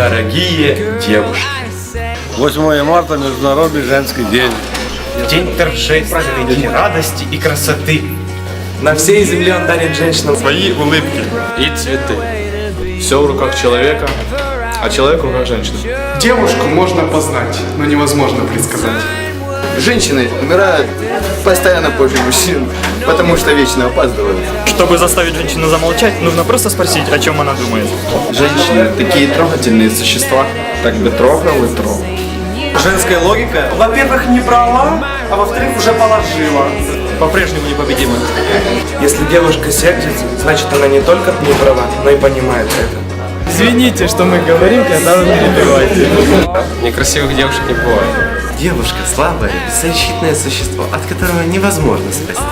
дорогие девушки. 8 марта Международный женский день. День торжественный, день радости и красоты. На всей земле он дарит женщинам свои улыбки. и цветы. Все в руках человека, а человек в руках женщины. Девушку можно познать, но невозможно предсказать. Женщины умирают постоянно позже мужчин, потому что вечно опаздывают. Чтобы заставить женщину замолчать, нужно просто спросить, о чем она думает. Женщины такие трогательные существа, так бы трогал и трогал. Женская логика, во-первых, не брала, а во-вторых, уже положила. По-прежнему непобедима. Если девушка сердится, значит она не только не права, но и понимает это. Извините, что мы говорим, когда вы перебиваете. Некрасивых девушек не бывает. Девушка слабое, беззащитное существо, от которого невозможно спасти.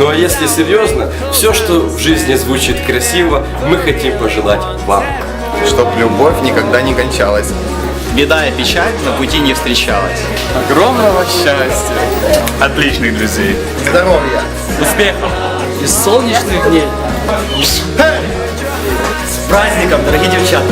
Ну а если серьезно, все, что в жизни звучит красиво, мы хотим пожелать вам. Чтоб любовь никогда не кончалась. Беда и печаль на пути не встречалась. Огромного счастья. Отличных друзей. Здоровья! Успехов! И солнечных дней. С праздником, дорогие девчата!